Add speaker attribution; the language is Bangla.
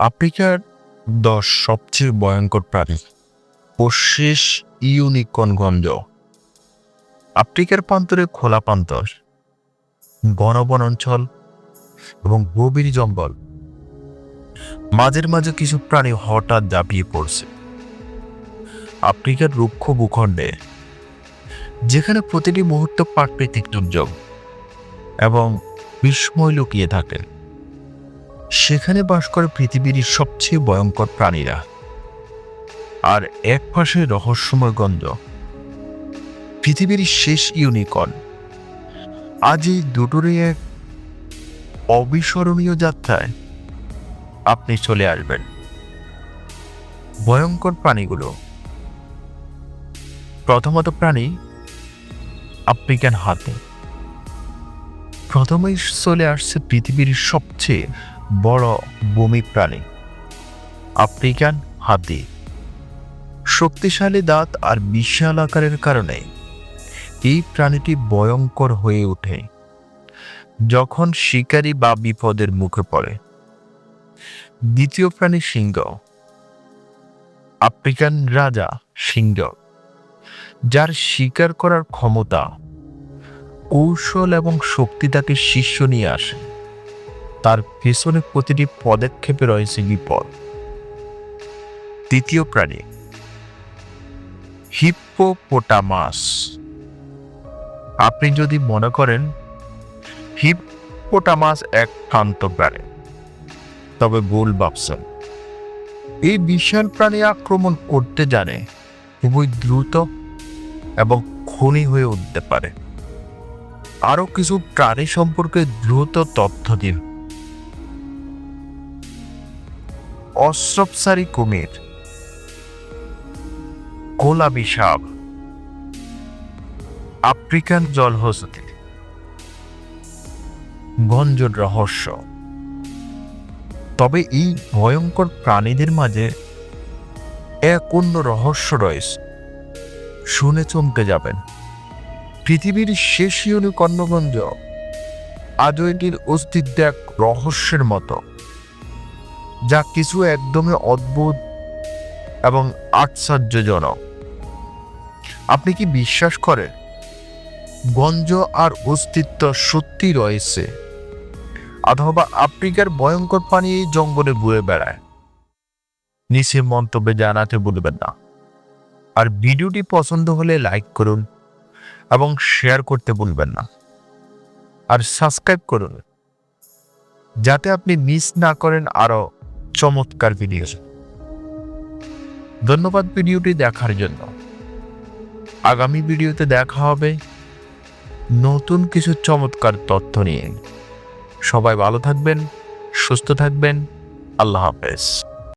Speaker 1: আফ্রিকার দশ সবচেয়ে ভয়ঙ্কর প্রাণী পশ্চিস ইউনিকন গঞ্জ। আফ্রিকার প্রান্তরে খোলা প্রান্তর বন বন অঞ্চল এবং গভীর জঙ্গল। মাঝের মাঝে কিছু প্রাণী হঠাৎ দাপিয়ে পড়ছে। আফ্রিকার রুক্ষ ভূখণ্ডে, যেখানে প্রতিটি মুহূর্ত প্রাকৃতিক দুর্যোগ এবং বিস্ময় লুকিয়ে থাকে। সেখানে বাস করে পৃথিবীর সবচেয়ে ভয়ঙ্কর প্রাণীরা। আর এক পাশে রহস্যময় গন্ধ। পৃথিবীর শেষ ইউনিকর্ন আজ এই দুটোরই এক অবিস্মরণীয় যাত্রায় আপনি চলে আসবেন। ভয়ঙ্কর প্রাণীগুলো। প্রথমত প্রাণী আফ্রিকান হাতে। প্রথমেই চলে আসছে পৃথিবীর সবচেয়ে বড় বমি প্রাণী। আফ্রিকান হাতি। শক্তিশালী দাঁত আর বিশাল আকারের কারণে এই প্রাণীটি ভয়ঙ্কর হয়ে ওঠে, যখন শিকারী বা বিপদের মুখে পড়ে। দ্বিতীয় প্রাণী সিংহ। আফ্রিকান রাজা সিংহ, যার শিকার করার ক্ষমতা, কৌশল এবং শক্তি তাকে শীর্ষ নিয়ে আসে। তার পেছনে প্রতিটি পদক্ষেপে রয়েছে বিপদ। তৃতীয় প্রাণী, হিপ্পোপোটামাস। আপনি যদি মনে করেন, হিপ্পোটামাস এক শান্ত প্রাণী, তবে ভুল ভাবছেন। এই বিশাল প্রাণী আক্রমণ করতে জানে খুবই দ্রুত এবং খনি হয়ে উঠতে পারে। আরও কিছু প্রাণী সম্পর্কে দ্রুত তথ্য দিন। অস্ত্রপসারী কুমির। গোলাপি সাপ আফ্রিকান জলহস্তি। গঞ্জর রহস্য। তবে এই ভয়ঙ্কর প্রাণীদের মাঝে এক অন্য রহস্য রয়েছে। শুনে চমকে যাবেন। পৃথিবীর শেষ ইউনিকর্ণগঞ্জ আজও এটির অস্তিত্ব এক রহস্যের মতো। যা কিছু একদমই অদ্ভুত এবং আশ্চর্যজনক। আপনি কি বিশ্বাস করেন? গঞ্জ আর অস্তিত্ব সত্যি রয়েছে। অথবা আফ্রিকার ভয়ঙ্কর পানি জঙ্গলে ঘুরে বেড়ায়। নিচে মন্তব্যে জানাতে ভুলবেন না। আর ভিডিওটি পছন্দ হলে লাইক করুন এবং শেয়ার করতে ভুলবেন না। আর সাবস্ক্রাইব করুন। যাতে আপনি মিস না করেন আরও চমৎকার ভিডিও ধন্যবাদ ভিডিওটি দেখার জন্য। আগামী ভিডিওতে দেখা হবে নতুন কিছু চমৎকার তথ্য নিয়ে। সবাই ভালো থাকবেন, সুস্থ থাকবেন। আল্লাহ হাফেজ।